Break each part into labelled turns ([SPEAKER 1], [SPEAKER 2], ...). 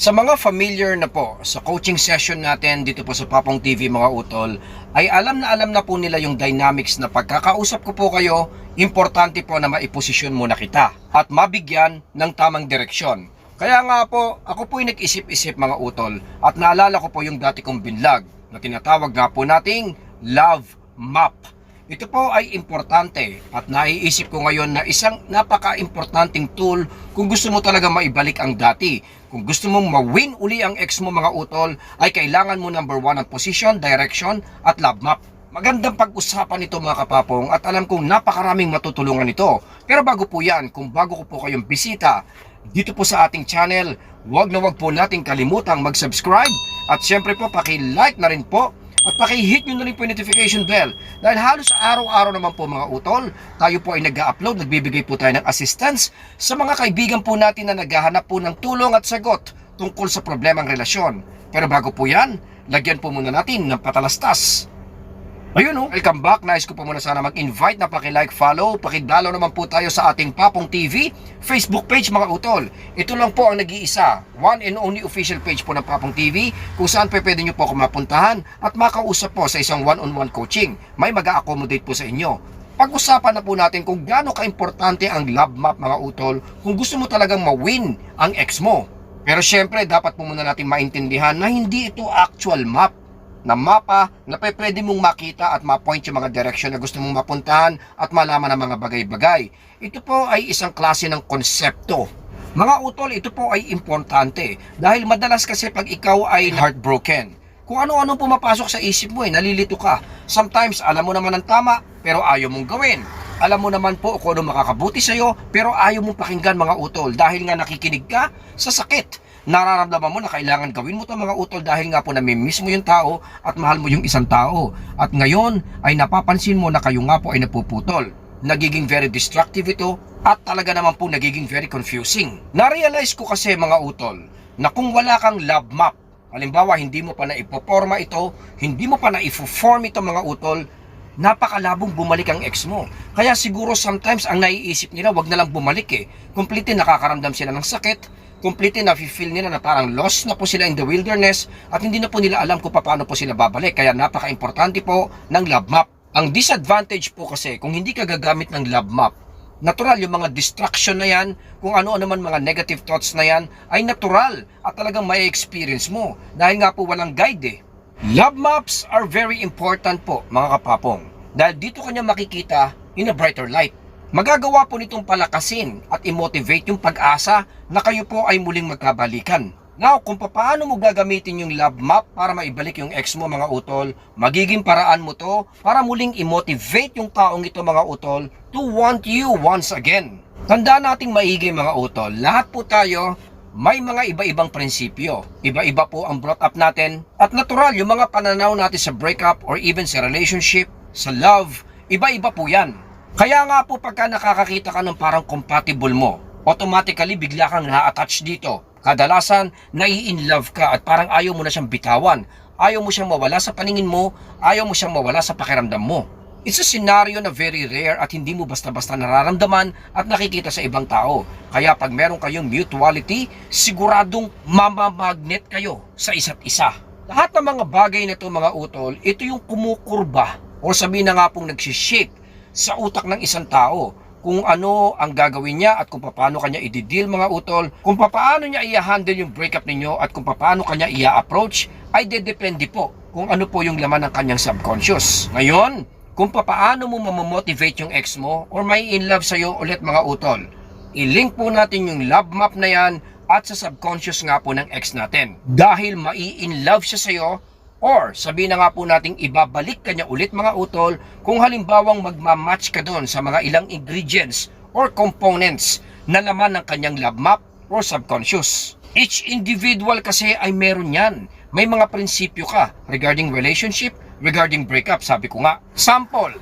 [SPEAKER 1] Sa mga familiar na po sa coaching session natin dito po sa Papong TV mga utol, ay alam na alam na po nila yung dynamics na pagkakausap ko po kayo, importante po na maiposisyon muna kita at mabigyan ng tamang direksyon. Kaya nga po, ako po'y nag-isip-isip mga utol at naalala ko po yung dati kong binlog na tinatawag nga po nating Love Map. Ito po ay importante at naiisip ko ngayon na isang napaka-importanting tool kung gusto mo talaga maibalik ang dati. Kung gusto mong ma-win uli ang ex mo mga utol, ay kailangan mo number one ang position, direction at love map. Magandang pag-usapan ito mga kapapong at alam kong napakaraming matutulungan ito. Pero bago po yan, kung bago ko po kayong bisita dito po sa ating channel, huwag na huwag po nating kalimutang mag-subscribe at syempre po paki-like na rin po at paki-hit nyo na rin po yung notification bell dahil halos araw-araw naman po mga utol tayo po ay nag-upload, nagbibigay po tayo ng assistance sa mga kaibigan po natin na naghahanap po ng tulong at sagot tungkol sa problemang relasyon. Pero bago po yan, lagyan po muna natin ng patalastas. Ayun oh, welcome back. Nice ko po muna sana mag-invite na paki-like, follow, paki-follow naman po tayo sa ating Papong TV Facebook page mga utol. Ito lang po ang nag-iisa, one and only official page po ng Papong TV kung saan pe pwede nyo po ako mapuntahan at makausap po sa isang one-on-one coaching. May mag-accommodate po sa inyo. Pag-usapan na po natin kung gaano ka-importante ang love map mga utol kung gusto mo talagang ma-win ang ex mo. Pero syempre, dapat po muna natin maintindihan na hindi ito actual map na mapa na pwede mong makita at ma-point yung mga direction na gusto mong mapuntahan at malaman ang mga bagay-bagay. Ito po ay isang klase ng konsepto. Mga utol, ito po ay importante dahil madalas kasi pag ikaw ay heartbroken, kung ano-ano pumapasok sa isip mo eh, nalilito ka. Sometimes alam mo naman ang tama pero ayaw mong gawin. Alam mo naman po kung ano makakabuti sa'yo pero ayaw mong pakinggan mga utol dahil nga nakikinig ka sa sakit nararamdaman mo na kailangan gawin mo to mga utol dahil nga po namimiss mo yung tao at mahal mo yung isang tao. At ngayon ay napapansin mo na kayo nga po ay napuputol. Nagiging very destructive ito at talaga naman po nagiging very confusing. Na-realize ko kasi mga utol na kung wala kang love map, halimbawa hindi mo pa na ipoporma ito, hindi mo pa na ifo-form ito mga utol, napakalabong bumalik ang ex mo. Kaya siguro sometimes ang naiisip nila wag na lang bumalik eh. Completely nakakaramdam sila ng sakit, completely na feel nila na parang lost na po sila in the wilderness at hindi na po nila alam kung paano po sila babalik. Kaya napaka-importante po ng love map. Ang disadvantage po kasi kung hindi ka gagamit ng love map, natural yung mga distraction na yan, kung ano-ano man mga negative thoughts na yan, ay natural at talagang may experience mo. Dahil nga po walang guide eh. Love maps are very important po mga kapapong dahil dito kanya makikita in a brighter light. Magagawa po nitong palakasin at i-motivate yung pag-asa na kayo po ay muling magkabalikan. Now, kung paano mo gagamitin yung love map para maibalik yung ex mo mga utol, magiging paraan mo to para muling i-motivate yung taong ito mga utol to want you once again. Tandaan nating maigi mga utol, lahat po tayo may mga iba-ibang prinsipyo. Iba-iba po ang brought up natin at natural yung mga pananaw natin sa breakup or even sa relationship, sa love, iba-iba po yan. Kaya nga po pagka nakakakita ka ng parang compatible mo, automatically bigla kang na-attach dito. Kadalasan, nai-in love ka at parang ayaw mo na siyang bitawan. Ayaw mo siyang mawala sa paningin mo, ayaw mo siyang mawala sa pakiramdam mo. It's a scenario na very rare at hindi mo basta-basta nararamdaman at nakikita sa ibang tao. Kaya pag meron kayong mutuality, siguradong mamamagnet kayo sa isa't isa. Lahat ng mga bagay na ito mga utol, ito yung kumukurba o sabihin na nga pong nagsishape sa utak ng isang tao kung ano ang gagawin niya at kung paano kanya i-deal mga utol, kung paano niya i-handle yung breakup ninyo at kung paano kanya i-approach ay dedepende po kung ano po yung laman ng kanyang subconscious. Ngayon, kung paano mo mamomotivate yung ex mo or may in love sa'yo ulit mga utol, i-link po natin yung love map na yan at sa subconscious nga po ng ex natin. Dahil mai-in love siya sa'yo Or sabihin na nga po nating ibabalik ka niya ulit mga utol kung halimbawang magmamatch ka doon sa mga ilang ingredients or components na laman ng kanyang love map or subconscious. Each individual kasi ay meron yan. May mga prinsipyo ka regarding relationship, regarding breakup, sabi ko nga. Sample,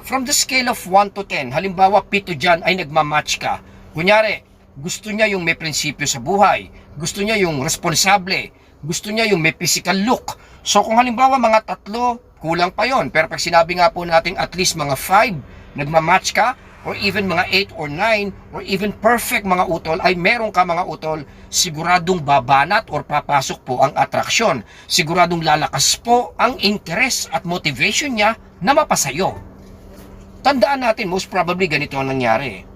[SPEAKER 1] from the scale of 1 to 10, halimbawa pito dyan ay nagmamatch ka. Kunyari, gusto niya yung may prinsipyo sa buhay, gusto niya yung responsable, gusto niya yung may physical look. So kung halimbawa mga tatlo, kulang pa yon. Pero pag sinabi nga po natin at least mga 5, nagmamatch ka, or even mga 8 or 9 or even perfect mga utol ay meron ka mga utol siguradong babanat or papasok po ang atraksyon. Siguradong lalakas po ang interest at motivation niya na mapasayo. Tandaan natin, most probably ganito ang nangyari.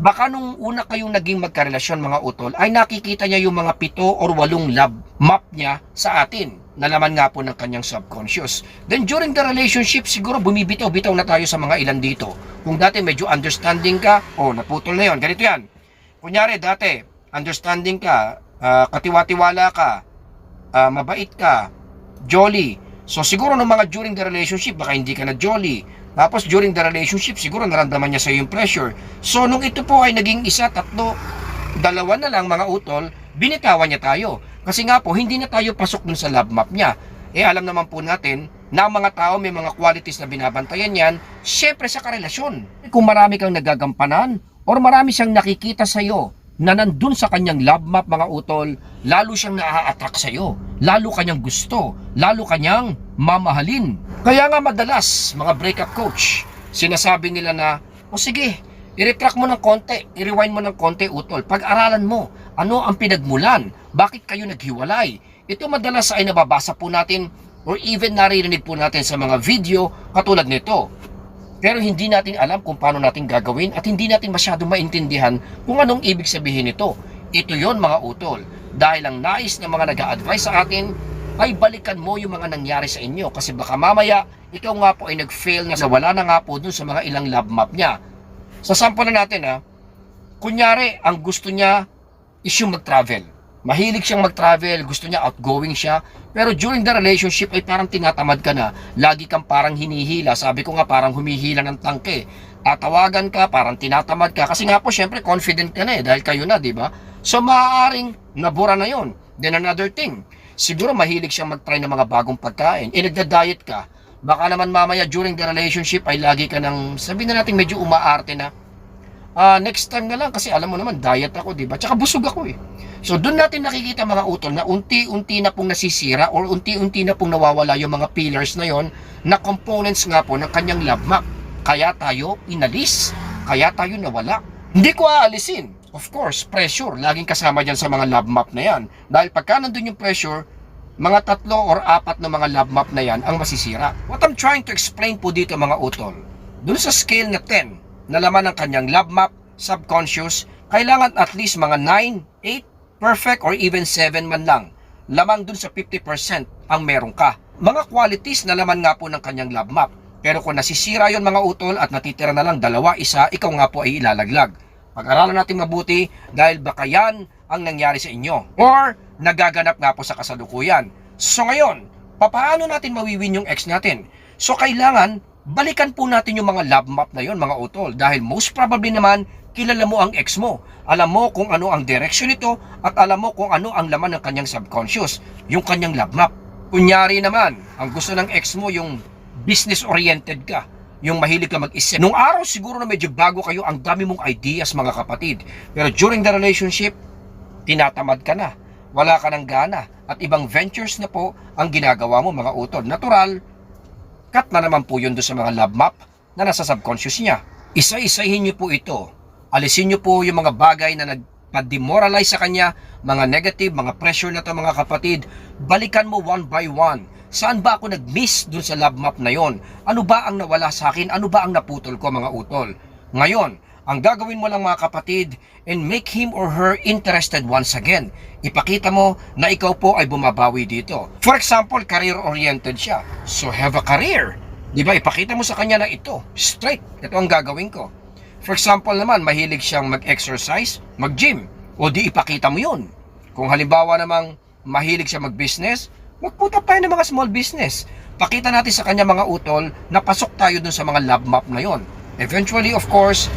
[SPEAKER 1] Baka nung una kayong naging magkarelasyon mga utol, ay nakikita niya yung mga pito or walong love map niya sa atin. Nalaman nga po ng kanyang subconscious. Then during the relationship, siguro bumibitaw-bitaw na tayo sa mga ilan dito. Kung dati medyo understanding ka, oh, naputol na yon ganito yan. Kunyari, dati, understanding ka, ah, katiwa-tiwala ka, ah, mabait ka, jolly. So siguro nung mga during the relationship, baka hindi ka na jolly. Tapos during the relationship, siguro naramdaman niya sa yung pressure. So nung ito po ay naging isa, tatlo, dalawa na lang mga utol, binitawan niya tayo. Kasi nga po, hindi na tayo pasok dun sa love map niya. Eh alam naman po natin na ang mga tao may mga qualities na binabantayan yan, syempre sa karelasyon. Kung marami kang nagagampanan or marami siyang nakikita sa'yo na nandun sa kanyang love map mga utol, lalo siyang naa-attract sa'yo, lalo kanyang gusto, lalo kanyang mamahalin. Kaya nga madalas, mga breakup coach, sinasabi nila na, o sige, i-retract mo ng konti, i-rewind mo ng konti utol, pag-aralan mo, ano ang pinagmulan, bakit kayo naghiwalay. Ito madalas ay nababasa po natin or even naririnig po natin sa mga video katulad nito. Pero hindi natin alam kung paano natin gagawin at hindi natin masyado maintindihan kung anong ibig sabihin nito. Ito yon mga utol. Dahil ang nais ng mga nag-a-advise sa atin ay balikan mo yung mga nangyari sa inyo kasi baka mamaya ikaw nga po ay nag-fail na wala na nga po dun sa mga ilang love map niya. Sa sample na natin ha, kunyari ang gusto niya is yung mag-travel. Mahilig siyang mag-travel, gusto niya outgoing siya, pero during the relationship ay parang tinatamad ka na. Lagi kang parang hinihila. Sabi ko nga parang humihila ng tangke. Tatawagan ka, parang tinatamad ka. Kasi nga po, syempre, confident ka na eh, dahil kayo na, di ba? So, maaaring nabura na yon. Then another thing, siguro mahilig siyang mag-try ng mga bagong pagkain. Eh, nagda-diet ka. Baka naman mamaya during the relationship ay lagi ka ng, sabihin na natin medyo umaarte na. Ah, next time na lang kasi alam mo naman diet ako, 'di ba? Tsaka busog ako eh. So doon natin nakikita mga utol na unti-unti na pong nasisira or unti-unti na pong nawawala yung mga pillars na yon na components nga po ng kanyang love map. Kaya tayo inalis, kaya tayo nawala. Hindi ko aalisin. Of course, pressure. Laging kasama dyan sa mga love map na yan. Dahil pagka nandun yung pressure, mga tatlo or apat na mga love map na yan ang masisira. What I'm trying to explain po dito mga utol, dun sa scale na 10, na laman ng kanyang love map, subconscious, kailangan at least mga 9, 8, perfect or even 7 man lang. Lamang dun sa 50% ang meron ka. Mga qualities na laman nga po ng kanyang love map. Pero kung nasisira yon mga utol at natitira na lang dalawa, isa, ikaw nga po ay ilalaglag. Pag-aralan natin mabuti dahil baka yan ang nangyari sa inyo. Or nagaganap nga po sa kasalukuyan. So ngayon, papaano natin mawiwin yung ex natin? So kailangan balikan po natin yung mga love map na yon mga utol dahil most probably naman kilala mo ang ex mo. Alam mo kung ano ang direction nito at alam mo kung ano ang laman ng kanyang subconscious, yung kanyang love map. Kunyari naman, ang gusto ng ex mo yung business-oriented ka, yung mahilig ka mag-isip. Nung araw siguro na medyo bago kayo, ang dami mong ideas mga kapatid. Pero during the relationship, tinatamad ka na. Wala ka ng gana. At ibang ventures na po ang ginagawa mo mga utol. Natural, cut na naman po yun doon sa mga love map na nasa subconscious niya. Isa-isahin niyo po ito. Alisin niyo po yung mga bagay na nagpa-demoralize sa kanya, mga negative, mga pressure na to mga kapatid. Balikan mo one by one. Saan ba ako nag-miss dun sa love map na yon? Ano ba ang nawala sa akin? Ano ba ang naputol ko mga utol? Ngayon, ang gagawin mo lang mga kapatid and make him or her interested once again. Ipakita mo na ikaw po ay bumabawi dito. For example, career-oriented siya. So have a career. Di ba? Ipakita mo sa kanya na ito. Straight. Ito ang gagawin ko. For example naman, mahilig siyang mag-exercise, mag-gym. O di ipakita mo yun. Kung halimbawa namang mahilig siya mag-business, magput up tayo ng mga small business. Pakita natin sa kanya mga utol na pasok tayo dun sa mga love map na yon. Eventually, of course,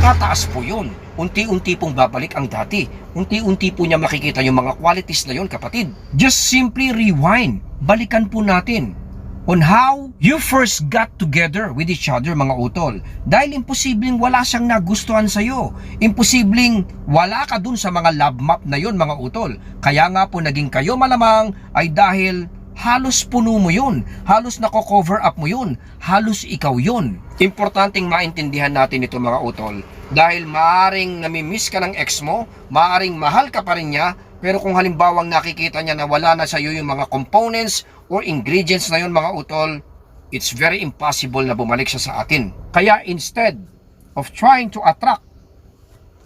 [SPEAKER 1] tataas po yun. Unti-unti pong babalik ang dati. Unti-unti po niya makikita yung mga qualities na yon, kapatid. Just simply rewind. Balikan po natin on how you first got together with each other mga utol. Dahil imposibleng wala siyang nagustuhan sa'yo. Imposibleng wala ka dun sa mga love map na yon mga utol. Kaya nga po naging kayo malamang ay dahil halos puno mo yun. Halos nako-cover up mo yun. Halos ikaw yun. Importanteng maintindihan natin ito mga utol. Dahil maaring namimiss ka ng ex mo, maaring mahal ka pa rin niya, pero kung halimbawang nakikita niya na wala na sa iyo yung mga components or ingredients na yun mga utol, it's very impossible na bumalik siya sa atin. Kaya instead of trying to attract,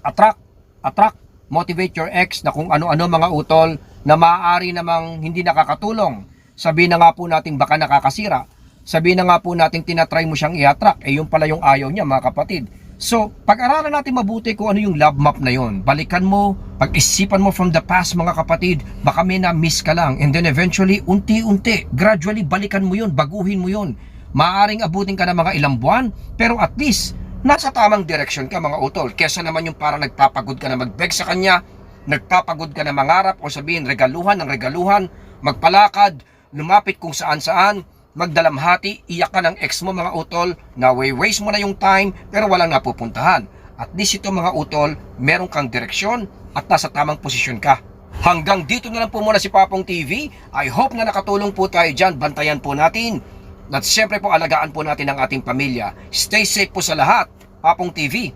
[SPEAKER 1] attract, attract, motivate your ex na kung ano-ano mga utol na maaari namang hindi nakakatulong. Sabi na nga po natin baka nakakasira. Sabi na nga po natin tinatry mo siyang i-attract. Eh yung pala yung ayaw niya mga kapatid. So, pag-aralan natin mabuti kung ano yung love map na yon. Balikan mo, pag-isipan mo from the past mga kapatid, baka may na-miss ka lang. And then eventually, unti-unti, gradually balikan mo yun, baguhin mo yun. Maaring abutin ka ng mga ilang buwan, pero at least, nasa tamang direction ka mga utol. Kesa naman yung parang nagpapagod ka na mag-beg sa kanya, nagpapagod ka na mangarap o sabihin regaluhan ng regaluhan, magpalakad, lumapit kung saan-saan, magdalamhati, iyak ka ng ex mo mga utol, na waste mo na yung time pero walang napupuntahan. At least ito mga utol, meron kang direksyon at nasa tamang posisyon ka. Hanggang dito na lang po muna si Papong TV. I hope na nakatulong po tayo dyan. Bantayan po natin. At siyempre po alagaan po natin ang ating pamilya. Stay safe po sa lahat. Papong TV.